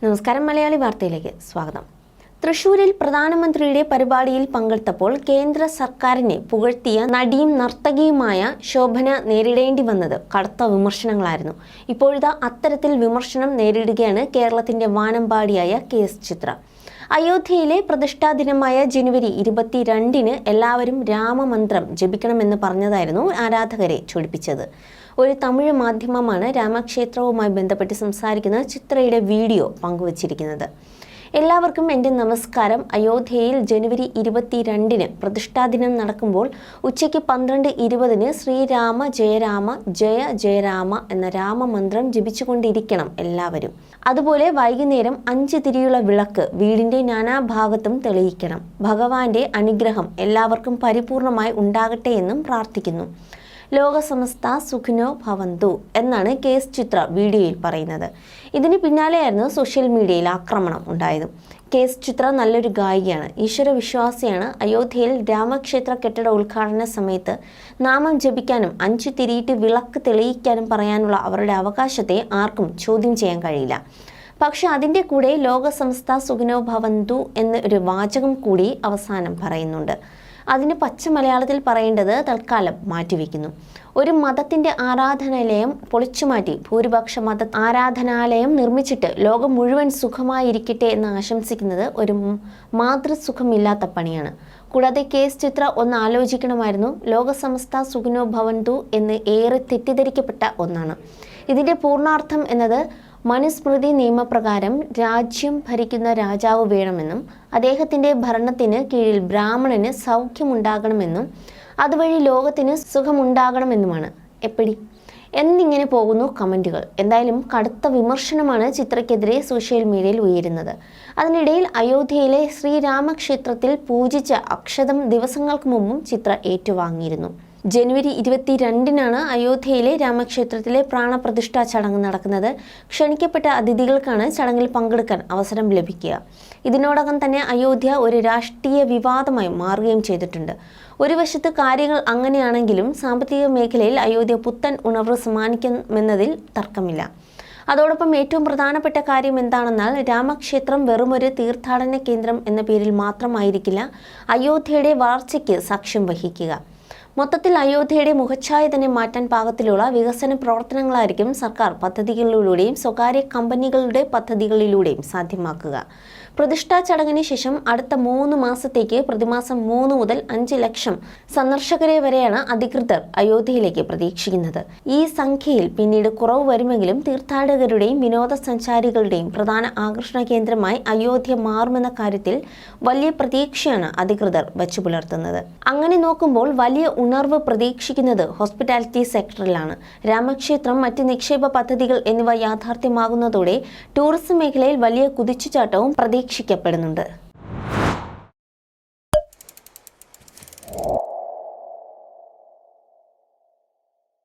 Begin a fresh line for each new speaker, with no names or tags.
നമസ്കാരം മലയാളി വാർത്തയിലേക്ക് സ്വാഗതം. തൃശൂരിൽ പ്രധാനമന്ത്രിയുടെ പരിപാടിയിൽ പങ്കെടുത്തപ്പോൾ കേന്ദ്ര സർക്കാരിനെ പുകഴ്ത്തിയ നടിയും നർത്തകിയുമായ ശോഭന നേരിടേണ്ടി വന്നത് കടുത്ത വിമർശനങ്ങളായിരുന്നു. ഇപ്പോഴത്തെ അത്തരത്തിൽ വിമർശനം നേരിടുകയാണ് കേരളത്തിന്റെ വാനമ്പാടിയായ കെ എസ് ചിത്ര. അയോധ്യയിലെ പ്രതിഷ്ഠാ ദിനമായ ജനുവരി ഇരുപത്തിരണ്ടിന് എല്ലാവരും രാമമന്ത്രം ജപിക്കണമെന്ന് പറഞ്ഞതായിരുന്നു ആരാധകരെ ചൊടിപ്പിച്ചത്. ഒരു തമിഴ് മാധ്യമമാണ് രാമക്ഷേത്രവുമായി ബന്ധപ്പെട്ട് സംസാരിക്കുന്ന ചിത്രയുടെ വീഡിയോ പങ്കുവച്ചിരിക്കുന്നത്. എല്ലാവർക്കും എന്റെ നമസ്കാരം. അയോധ്യയിൽ ജനുവരി ഇരുപത്തിരണ്ടിന് പ്രതിഷ്ഠാദിനം നടക്കുമ്പോൾ ഉച്ചയ്ക്ക് പന്ത്രണ്ട് ഇരുപതിന് ശ്രീരാമ ജയരാമ ജയ ജയരാമ എന്ന രാമമന്ത്രം ജപിച്ചുകൊണ്ടിരിക്കണം എല്ലാവരും. അതുപോലെ വൈകുന്നേരം അഞ്ച് തിരിയുള്ള വിളക്ക് വീടിന്റെ നാനാഭാഗത്തും തെളിയിക്കണം. ഭഗവാന്റെ അനുഗ്രഹം എല്ലാവർക്കും പരിപൂർണമായി ഉണ്ടാകട്ടെ എന്നും പ്രാർത്ഥിക്കുന്നു. ലോകസമസ്ത സുഖിനോ ഭവന്തു എന്നാണ് കേസ് ചിത്ര വീഡിയോയിൽ പറയുന്നത്. ഇതിന് പിന്നാലെയായിരുന്നു സോഷ്യൽ മീഡിയയിൽ ആക്രമണം ഉണ്ടായത്. കേസ് ചിത്ര നല്ലൊരു ഗായികയാണ്. ഈശ്വര വിശ്വാസിയാണ്. അയോധ്യയിൽ രാമക്ഷേത്ര കെട്ടിട ഉദ്ഘാടന സമയത്ത് നാമം ജപിക്കാനും അഞ്ച് തിരിയിട്ട് വിളക്ക് തെളിയിക്കാനും പറയാനുള്ള അവരുടെ അവകാശത്തെ ആർക്കും ചോദ്യം ചെയ്യാൻ കഴിയില്ല. പക്ഷെ അതിന്റെ കൂടെ ലോകസംസ്ഥ സുഖിനോ ഭവന്തു എന്നൊരു വാചകം കൂടി അവസാനം പറയുന്നുണ്ട്. അതിന് പച്ച മലയാളത്തിൽ പറയേണ്ടത് തൽക്കാലം മാറ്റിവെക്കുന്നു. ഒരു മതത്തിന്റെ ആരാധനാലയം പൊളിച്ചുമാറ്റി ഭൂരിപക്ഷ മത ആരാധനാലയം നിർമ്മിച്ചിട്ട് ലോകം മുഴുവൻ സുഖമായിരിക്കട്ടെ എന്ന് ആശംസിക്കുന്നത് ഒരു മാതൃസുഖമില്ലാത്ത പണിയാണ്. കൂടാതെ കേസ് ചിത്ര ഒന്ന് ആലോചിക്കണമായിരുന്നു. ലോകസമസ്ത സുഖനോ ഭവന്തു എന്ന് ഏറെ തെറ്റിദ്ധരിക്കപ്പെട്ട ഒന്നാണ്. ഇതിന്റെ പൂർണാർത്ഥം എന്നത് മനുസ്മൃതി നിയമപ്രകാരം രാജ്യം ഭരിക്കുന്ന രാജാവ് വേണമെന്നും അദ്ദേഹത്തിന്റെ ഭരണത്തിന് കീഴിൽ ബ്രാഹ്മണന് സൗഖ്യമുണ്ടാകണമെന്നും അതുവഴി ലോകത്തിന് സുഖമുണ്ടാകണമെന്നുമാണ്. എപ്പടി? എന്നിങ്ങനെ പോകുന്നു കമന്റുകൾ എന്തായാലും കടുത്ത വിമർശനമാണ് ചിത്രയ്ക്കെതിരെ സോഷ്യൽ മീഡിയയിൽ ഉയരുന്നത്. അതിനിടയിൽ അയോധ്യയിലെ ശ്രീരാമക്ഷേത്രത്തിൽ പൂജിച്ച അക്ഷതം ദിവസങ്ങൾക്ക് മുമ്പും ചിത്ര ഏറ്റുവാങ്ങിയിരുന്നു. ജനുവരി ഇരുപത്തിരണ്ടിനാണ് അയോധ്യയിലെ രാമക്ഷേത്രത്തിലെ പ്രാണപ്രതിഷ്ഠാ ചടങ്ങ് നടക്കുന്നത്. ക്ഷണിക്കപ്പെട്ട അതിഥികൾക്കാണ് ചടങ്ങിൽ പങ്കെടുക്കാൻ അവസരം ലഭിക്കുക. ഇതിനോടകം തന്നെ അയോധ്യ ഒരു രാഷ്ട്രീയ വിവാദമായി മാറുകയും ചെയ്തിട്ടുണ്ട്. ഒരു വശത്ത് കാര്യങ്ങൾ അങ്ങനെയാണെങ്കിലും സാമ്പത്തിക മേഖലയിൽ അയോധ്യ പുത്തൻ ഉണർവ് സമ്മാനിക്കുമെന്നതിൽ തർക്കമില്ല. അതോടൊപ്പം ഏറ്റവും പ്രധാനപ്പെട്ട കാര്യം എന്താണെന്നാൽ രാമക്ഷേത്രം വെറുമൊരു തീർത്ഥാടന കേന്ദ്രം എന്ന പേരിൽ മാത്രമായിരിക്കില്ല അയോധ്യയുടെ വളർച്ചയ്ക്ക് സാക്ഷ്യം വഹിക്കുക. മൊത്തത്തിൽ അയോധ്യയുടെ മുഖച്ഛായ തന്നെ മാറ്റാൻ പാകത്തിലുള്ള വികസന പ്രവർത്തനങ്ങളായിരിക്കും സർക്കാർ പദ്ധതികളിലൂടെയും സ്വകാര്യ കമ്പനികളുടെ പദ്ധതികളിലൂടെയും സാധ്യമാക്കുക. പ്രതിഷ്ഠാ ചടങ്ങിന് ശേഷം അടുത്ത മൂന്ന് മാസത്തേക്ക് പ്രതിമാസം മൂന്ന് മുതൽ അഞ്ച് ലക്ഷം സന്ദർശകരെ വരെയാണ് അധികൃതർ അയോധ്യയിലേക്ക് പ്രതീക്ഷിക്കുന്നത്. ഈ സംഖ്യയിൽ പിന്നീട് കുറവ് വരുമെങ്കിലും തീർത്ഥാടകരുടെയും വിനോദസഞ്ചാരികളുടെയും പ്രധാന ആകർഷണ കേന്ദ്രമായി അയോധ്യ മാറുമെന്ന കാര്യത്തിൽ വലിയ പ്രതീക്ഷയാണ് അധികൃതർ വച്ചു പുലർത്തുന്നത് അങ്ങനെ നോക്കുമ്പോൾ വലിയ ഉണർവ് പ്രതീക്ഷിക്കുന്നത് ഹോസ്പിറ്റാലിറ്റി സെക്ടറിലാണ്. രാമക്ഷേത്രം മറ്റ് നിക്ഷേപ പദ്ധതികൾ എന്നിവ യാഥാർത്ഥ്യമാകുന്നതോടെ ടൂറിസം മേഖലയിൽ വലിയ കുതിച്ചുചാട്ടവും പ്രതീക്ഷിക്കപ്പെടുന്നുണ്ട്.